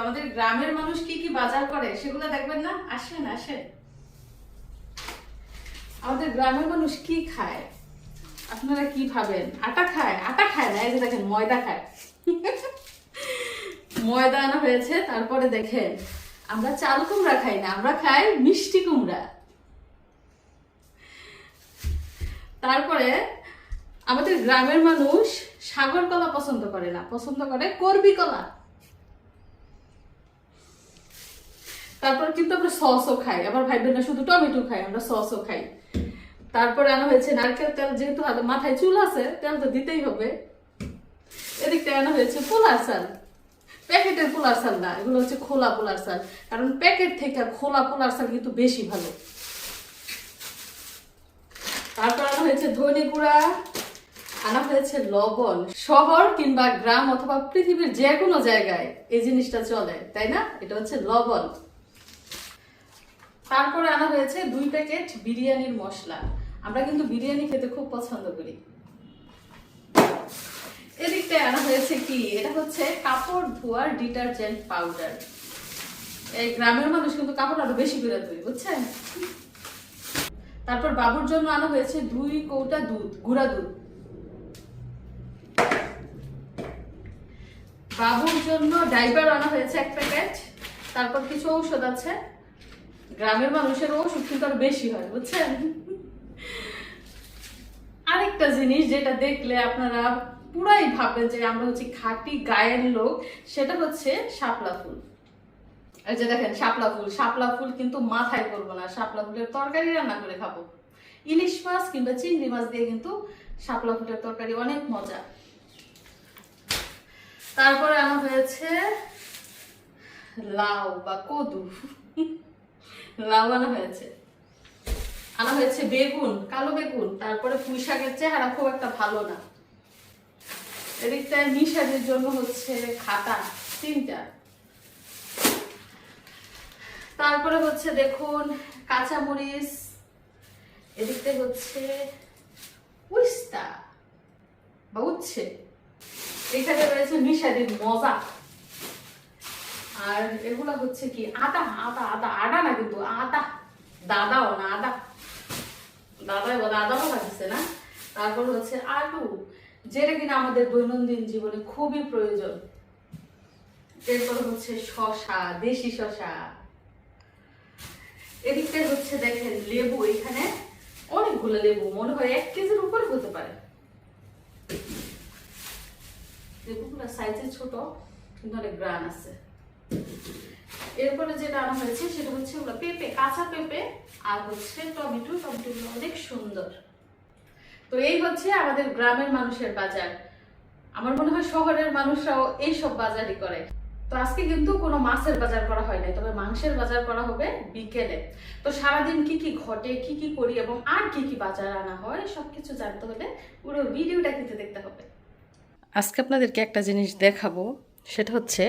আমাদের গ্রামের মানুষ কি কি বাজার করে সেগুলো দেখবেন না? আসেন আসেন। আমাদের গ্রামের মানুষ কি খায়? আপনারা কি ভাবেন? আটা খায়? আটা খায় না, এই যে দেখেন, ময়দা খায়। ময়দা আনা হয়েছে, তারপরে দেখেন, আমরা চাল কুমড়া খাই না, আমরা খাই মিষ্টি কুমড়া। তারপরে আমাদের গ্রামের মানুষ সাগর কলা পছন্দ করে না, পছন্দ করে করবি কলা তারপর কিন্তু আমরা সসও খাই। আবার ভাইবেন না শুধু টমেটো খাই আমরা সসও খাই। তারপরে আনা হয়েছে নারকেল তেল, যেহেতু হাতে মাথায় চুল আছে, তেল তো দিতেই হবে। এদিক থেকে আনা হয়েছে পোলার চাল। প্যাকেটের পোলার চাল না, এগুলো হচ্ছে খোলা পোলার চাল। কারণ প্যাকেট থেকে খোলা পোলার চাল কিন্তু বেশি ভালো। তারপর আনা হয়েছে ধনে গুঁড়া, আনা হয়েছে লবণ। শহর কিংবা গ্রাম অথবা পৃথিবীর যে কোনো জায়গায় এই জিনিসটা চলে, তাই না? এটা হচ্ছে লবণ। তারপরে আনা হয়েছে দুই প্যাকেট বিরিয়ানির মশলা। আমরা কিন্তু বিরিয়ানি খেতে খুব পছন্দ করি। এদিকটায় আনা হয়েছে কি? এটা হচ্ছে কাপড় ধোয়ার ডিটারজেন্ট পাউডার। এই গ্রামের মানুষ কিন্তু কাপড় আরও বেশি করে ধুই বুঝছেন? তারপর বাবুর জন্য আনা হয়েছে দুই কৌটা দুধ, গুঁড়া দুধ। বাবুর জন্য ডাইবার আনা হয়েছে এক প্যাকেট। তারপর কিছু ঔষধ আছে। গ্রামের মানুষের আরও বেশি হয়, বুঝছেন? আরেকটা জিনিস যেটা দেখলে আপনারা পুরাই ভাববেন যে আমরা হচ্ছে খাঁটি গায়ের লোক, সেটা হচ্ছে শাপলা ফুল। এই যে দেখেন, শাপলা ফুল শাপলা ফুল কিন্তু মাথায় করব না, শাপলা ফুলের তরকারি রান্না করে খাব। ইলিশ মাছ কিংবা চিংড়ি মাছ দিয়ে কিন্তু শাপলা ফুলের তরকারি অনেক মজা। তারপরে আনা হয়েছে লাউ বা কদু। লাউ আনা হয়েছে। আনা হয়েছে বেগুন, কালো বেগুন, তারপরে পুঁই শাকের চেহারা খুব একটা ভালো না। এদিকটায় মিশাদের জন্য হচ্ছে খাতা, তিনটা। তারপরে হচ্ছে দেখুন কাঁচামরিচ এদিকটা হচ্ছে উস্তা বা উচ্ছে। এখানে রয়েছে মিশাদির মজা। আর এগুলা হচ্ছে কি, আদা আদা আদা আদা না কিন্তু, আদা। দাদাও না, আদা। দাদাই আদাও লাগছে না। তারপর হচ্ছে আলু, যেটা কিনা আমাদের দৈনন্দিন জীবনে খুবই প্রয়োজন। এরপর হচ্ছে শশা দেশি শশা এদিকটায় হচ্ছে দেখেন লেবু, এখানে অনেকগুলো লেবু, মনে হয় এক কেজির উপরে হতে পারে। লেবুগুলো সাইজে ছোট, কিন্তু অনেক গ্রান আছে। এরপরে যেটা আনা হয়েছে সেটা হচ্ছে ওগুলো পেঁপে, কাঁচা পেঁপে আর হচ্ছে টমেটো। টমেটোগুলো অনেক সুন্দর। তো এই হচ্ছে আমাদের গ্রামের মানুষের বাজার। আমার মনে হয় শহরের মানুষরাও এই সব বাজারই করে। তো আজকে কিন্তু কোনো মাছের বাজার করা হয় নাই, তবে মাংসের বাজার করা হবে বিকেলে। তো সারাদিন কি কি ঘটে, কি কি করি এবং আর কি কি বাজার আনা হয়, সবকিছু জানতে হলে পুরো ভিডিওটা কিন্তু দেখতে হবে। আজকে আপনাদেরকে একটা জিনিস দেখাবো, সেটা হচ্ছে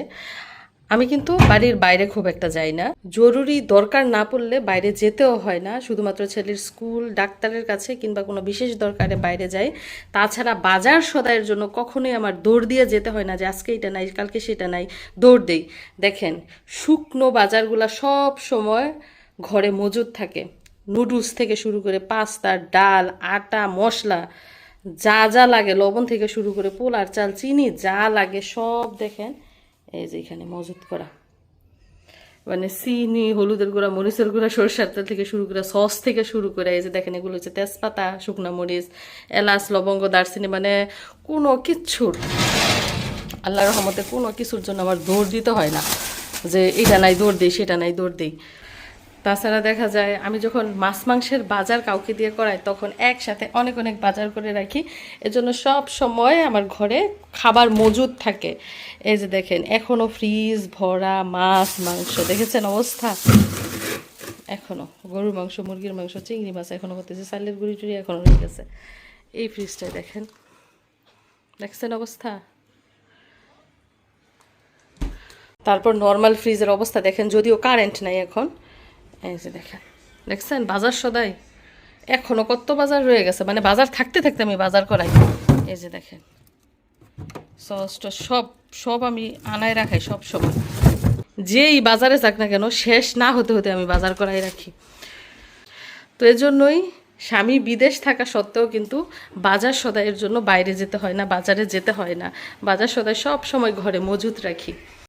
আমি কিন্তু বাড়ির বাইরে খুব একটা যাই না। জরুরি দরকার না পড়লে বাইরে যেতেও হয় না। শুধুমাত্র ছেলের স্কুল, ডাক্তারের কাছে কিংবা কোনো বিশেষ দরকারে বাইরে যাই। তাছাড়া বাজার সদায়ের জন্য কখনোই আমার দৌড় দিয়ে যেতে হয় না যে আজকে এটা নাই, কালকে সেটা নাই, দৌড় দেই। দেখেন, শুকনো বাজারগুলো সব সময় ঘরে মজুদ থাকে। নুডলস থেকে শুরু করে পাস্তা, ডাল, আটা, মশলা, যা যা লাগে লবণ থেকে শুরু করে পোলার চাল, চিনি যা লাগে সব দেখেন এই যে এখানে মজুত করা। মানে চিনি, হলুদের গুঁড়া, মরিচের গুঁড়া, সরষার তেল থেকে শুরু করে সস থেকে শুরু করে এই যে দেখেন এগুলো হচ্ছে তেজপাতা, শুকনো মরিচ, এলাচ, লবঙ্গ, দারচিনি মানে কোনো কিচ্ছুর আল্লাহ রহমতে কোনো কিছুর জন্য আমার দৌড় দিতে হয় না যে এটা নাই দৌড় দিই, সেটা নাই দৌড় দিই। তাছাড়া দেখা যায়, আমি যখন মাছ মাংসের বাজার কাউকে দিয়ে করাই, তখন একসাথে অনেক অনেক বাজার করে রাখি। এজন্য সব সময় আমার ঘরে খাবার মজুদ থাকে। এই যে দেখেন এখনও ফ্রিজ ভরা মাছ, মাংস, দেখেছেন অবস্থা? এখনও গরুর মাংস, মুরগির মাংস, চিংড়ি মাছ এখনও করতেছে চালের গুঁড়ি টুড়ি এখনও রয়ে গেছে। এই ফ্রিজটাই দেখেন। দেখছেন অবস্থা? তারপর নর্মাল ফ্রিজের অবস্থা দেখেন, যদিও কারেন্ট নাই এখন। এই যে দেখেন। দেখছেন? বাজার সদাই। এখনও কত বাজার রয়ে গেছে? মানে বাজার থাকতে থাকতে আমি বাজার করাই। এই যে দেখেন। সসটা সব সব আমি আনায় রাখাই, সব সময়। যেই বাজারে যাক না কেন, শেষ না হতে হতে আমি বাজার করাই রাখি। তো এজন্যই স্বামী বিদেশ থাকা সত্ত্বেও কিন্তু বাজার সদাইয়ের জন্য বাইরে যেতে হয় না, বাজারে যেতে হয় না। বাজার সদাই সব সময় ঘরে মজুত রাখি।